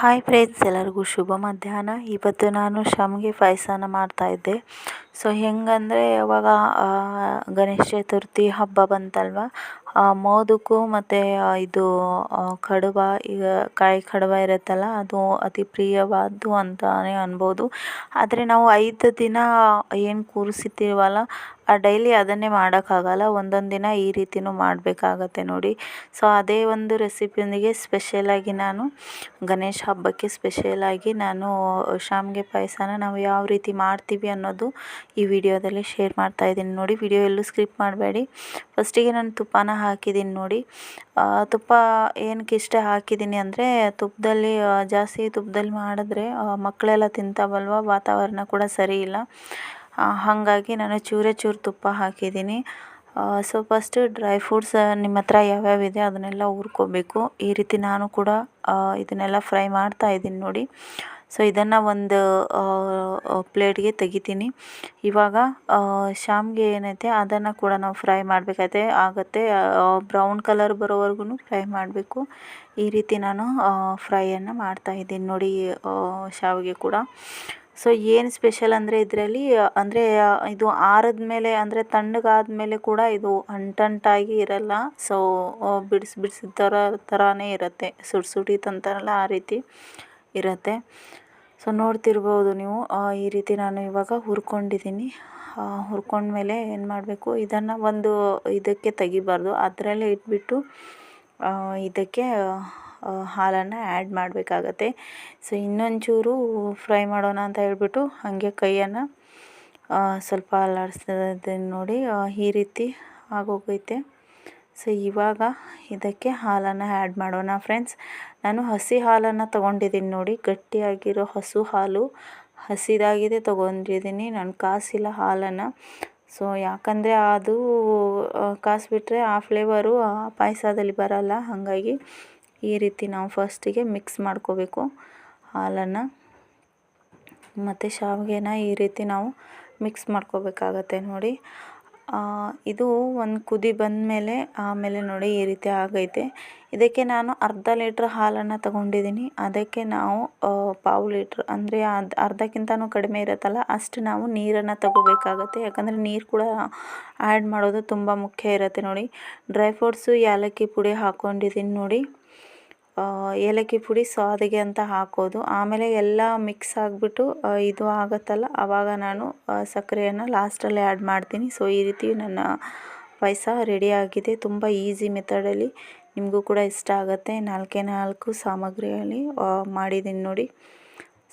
Hi friends ಎಲ್ಲರಿಗೂ ಶುಭ ಮಧ್ಯಾಹ್ನ. ಇವತ್ತು ನಾನು ಶಾವಿಗೆ ಪಾಯಸನ ಮಾಡ್ತಾಯಿದ್ದೆ ಸೊ ಹೆಂಗಂದರೆ ಯಾವಾಗ ಗಣೇಶ ಚತುರ್ಥಿ ಹಬ್ಬ ಬಂತಲ್ವ ಮೋದಕ ಮತ್ತು ಇದು ಕಡುಬ, ಈಗ ಕಾಯಿ ಕಡುಬ ಇರುತ್ತಲ್ಲ, ಅದು ಅತಿ ಪ್ರಿಯವಾದ್ದು ಅಂತಲೇ ಅನ್ಬೋದು. ಆದರೆ ನಾವು ಐದು ದಿನ ಏನು ಕೂರಿಸಿರ್ತೀವಲ್ಲ ಡೈಲಿ ಅದನ್ನೇ ಮಾಡೋಕ್ಕಾಗಲ್ಲ, ಒಂದೊಂದು ದಿನ ಈ ರೀತಿಯೂ ಮಾಡಬೇಕಾಗತ್ತೆ ನೋಡಿ. ಸೊ ಅದೇ ಒಂದು ರೆಸಿಪಿಯೊಂದಿಗೆ ಸ್ಪೆಷಲಾಗಿ ನಾನು, ಗಣೇಶ ಹಬ್ಬಕ್ಕೆ ಸ್ಪೆಷಲಾಗಿ ನಾನು ಶಾವಿಗೆ ಪಾಯಸನ ನಾವು ಯಾವ ರೀತಿ ಮಾಡ್ತೀವಿ ಅನ್ನೋದು ಈ ವಿಡಿಯೋದಲ್ಲಿ ಶೇರ್ ಮಾಡ್ತಾ ಇದ್ದೀನಿ ನೋಡಿ, ವಿಡಿಯೋ ಎಲ್ಲೂ ಸ್ಕಿಪ್ ಮಾಡಬೇಡಿ. ಫಸ್ಟಿಗೆ ನಾನು ತುಪ್ಪನ ಹಾಕಿದ್ದೀನಿ ನೋಡಿ. ತುಪ್ಪ ಏನಕ್ಕೆ ಇಷ್ಟ ಹಾಕಿದ್ದೀನಿ ಅಂದರೆ, ತುಪ್ಪದಲ್ಲಿ ಜಾಸ್ತಿ ತುಪ್ಪದಲ್ಲಿ ಮಾಡಿದ್ರೆ ಮಕ್ಕಳೆಲ್ಲ ತಿಂತಾವಲ್ವ, ವಾತಾವರಣ ಕೂಡ ಸರಿ ಇಲ್ಲ. ಹಾಗಾಗಿ ನಾನು ಚೂರೇ ಚೂರು ತುಪ್ಪ ಹಾಕಿದ್ದೀನಿ. ಸೊ ಫಸ್ಟು ಡ್ರೈ ಫ್ರೂಟ್ಸ್ ನಿಮ್ಮ ಹತ್ರ ಯಾವ್ಯಾವ ಇದೆ ಅದನ್ನೆಲ್ಲ ಹುರ್ಕೋಬೇಕು. ಈ ರೀತಿ ನಾನು ಕೂಡ ಇದನ್ನೆಲ್ಲ ಫ್ರೈ ಮಾಡ್ತಾ ಇದ್ದೀನಿ ನೋಡಿ. ಸೊ ಇದನ್ನು ಒಂದು ಪ್ಲೇಟ್ಗೆ ತೆಗಿತೀನಿ. ಇವಾಗ ಶಾಮ್ಗೆ ಏನೈತೆ ಅದನ್ನು ಕೂಡ ನಾವು ಫ್ರೈ ಮಾಡಬೇಕಾಯ್ತೆ. ಆಗುತ್ತೆ ಬ್ರೌನ್ ಕಲರ್ ಬರೋವರೆಗೂ ಫ್ರೈ ಮಾಡಬೇಕು. ಈ ರೀತಿ ನಾನು ಫ್ರೈಯನ್ನು ಮಾಡ್ತಾಯಿದ್ದೀನಿ ನೋಡಿ ಶಾವಿಗೆ ಕೂಡ. ಸೊ ಏನು ಸ್ಪೆಷಲ್ ಅಂದರೆ ಇದರಲ್ಲಿ, ಅಂದರೆ ಇದು ಆರದ ಮೇಲೆ ಅಂದರೆ ತಣ್ಣಗಾದ ಮೇಲೆ ಕೂಡ ಇದು ಅಂಟಂಟಾಗಿ ಇರಲ್ಲ. ಸೊ ಬಿಡಿಸಿ ಬಿಡಿಸಿದ ಥರ ಥರನೇ ಇರುತ್ತೆ. ಸುಟ್ಟು ಸುಟ್ಟಿತ್ತು ಅಂತಾರಲ್ಲ ಆ ರೀತಿ ಇರುತ್ತೆ. ಸೊ ನೋಡ್ತಿರ್ಬೋದು ನೀವು. ಈ ರೀತಿ ನಾನು ಇವಾಗ ಹುರ್ಕೊಂಡಿದ್ದೀನಿ. ಹುರ್ಕೊಂಡ್ಮೇಲೆ ಏನು ಮಾಡಬೇಕು? ಇದನ್ನು ಒಂದು ಇದಕ್ಕೆ ತೆಗಿಬಾರ್ದು. ಅದರಲ್ಲೇ ಇಟ್ಬಿಟ್ಟು ಇದಕ್ಕೆ ಹಾಲನ್ನು ಆ್ಯಡ್ ಮಾಡಬೇಕಾಗತ್ತೆ. ಸೊ ಇನ್ನೊಂಚೂರು ಫ್ರೈ ಮಾಡೋಣ ಅಂತ ಹೇಳ್ಬಿಟ್ಟು ಹಾಗೆ ಕೈಯನ್ನು ಸ್ವಲ್ಪ ಅಲ್ಲಾಡಿಸ್ತಾ ನೋಡಿ ಈ ರೀತಿ ಆಗೋಗೈತೆ. ಸೊ ಇವಾಗ ಇದಕ್ಕೆ ಹಾಲನ್ನು ಆ್ಯಡ್ ಮಾಡೋಣ ಫ್ರೆಂಡ್ಸ್ ನಾನು ಹಸಿ ಹಾಲನ್ನು ತೊಗೊಂಡಿದ್ದೀನಿ ನೋಡಿ, ಗಟ್ಟಿಯಾಗಿರೋ ಹಸು ಹಾಲು. ಹಸಿದಾಗಿದೆ ತೊಗೊಂಡಿದ್ದೀನಿ, ನಾನು ಕಾಸಿಲ್ಲ ಹಾಲನ್ನು. ಸೊ ಯಾಕಂದರೆ ಅದು ಕಾಸು ಬಿಟ್ಟರೆ ಆ ಫ್ಲೇವರು ಆ ಪಾಯಸದಲ್ಲಿ ಬರಲ್ಲ, ಹಾಗಾಗಿ ಈ ರೀತಿ ನಾವು ಫಸ್ಟಿಗೆ ಮಿಕ್ಸ್ ಮಾಡ್ಕೋಬೇಕು ಹಾಲನ್ನು. ಮತ್ತು ಶಾವಿಗೆನ ಈ ರೀತಿ ನಾವು ಮಿಕ್ಸ್ ಮಾಡ್ಕೋಬೇಕಾಗತ್ತೆ ನೋಡಿ. ಇದು ಒಂದು ಕುದಿ ಬಂದಮೇಲೆ ಆಮೇಲೆ ನೋಡಿ ಈ ರೀತಿ ಆಗೈತೆ. ಇದಕ್ಕೆ ನಾನು ಅರ್ಧ ಲೀಟ್ರ್ ಹಾಲನ್ನು ತಗೊಂಡಿದ್ದೀನಿ ಅದಕ್ಕೆ ನಾವು ಪಾವು ಲೀಟ್ರ್ ಅಂದರೆ ಅದು ಅರ್ಧಕ್ಕಿಂತನೂ ಕಡಿಮೆ ಇರುತ್ತಲ್ಲ, ಅಷ್ಟು ನಾವು ನೀರನ್ನು ತಗೋಬೇಕಾಗತ್ತೆ. ಯಾಕಂದರೆ ನೀರು ಕೂಡ ಆ್ಯಡ್ ಮಾಡೋದು ತುಂಬ ಮುಖ್ಯ ಇರುತ್ತೆ ನೋಡಿ. ಡ್ರೈ ಫ್ರೂಟ್ಸು ಏಲಕ್ಕಿ ಪುಡಿ ಹಾಕ್ಕೊಂಡಿದ್ದೀನಿ ನೋಡಿ. ಏಲಕ್ಕಿ ಪುಡಿ ಸ್ವಾದಿಗೆ ಅಂತ ಹಾಕೋದು. ಆಮೇಲೆ ಎಲ್ಲ ಮಿಕ್ಸ್ ಆಗಿಬಿಟ್ಟು ಇದು ಆಗುತ್ತಲ್ಲ ಆವಾಗ ನಾನು ಸಕ್ಕರೆಯನ್ನು ಲಾಸ್ಟಲ್ಲಿ ಆ್ಯಡ್ ಮಾಡ್ತೀನಿ. ಸೊ ಈ ರೀತಿ ನನ್ನ ಪಾಯಸ ರೆಡಿಯಾಗಿದೆ ತುಂಬ ಈಸಿ ಮೆಥಡಲ್ಲಿ ನಿಮಗೂ ಕೂಡ ಇಷ್ಟ ಆಗುತ್ತೆ. ನಾಲ್ಕೇ ನಾಲ್ಕು ಸಾಮಗ್ರಿಯಲ್ಲಿ ಮಾಡಿದ್ದೀನಿ ನೋಡಿ.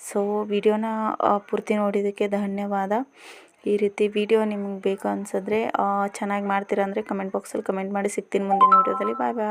ಸೊ ವಿಡಿಯೋನ ಪೂರ್ತಿ ನೋಡಿದ್ದಕ್ಕೆ ಧನ್ಯವಾದ. ಈ ರೀತಿ ವಿಡಿಯೋ ನಿಮಗೆ ಬೇಕು ಅನ್ಸಿದ್ರೆ ಚೆನ್ನಾಗಿ ಮಾಡ್ತೀರಾ ಅಂದರೆ ಕಮೆಂಟ್ ಬಾಕ್ಸಲ್ಲಿ ಕಮೆಂಟ್ ಮಾಡಿ ಸಿಗ್ತೀನಿ ಮುಂದಿನ ವಿಡಿಯೋದಲ್ಲಿ. ಬಾಯ್ ಬಾಯ್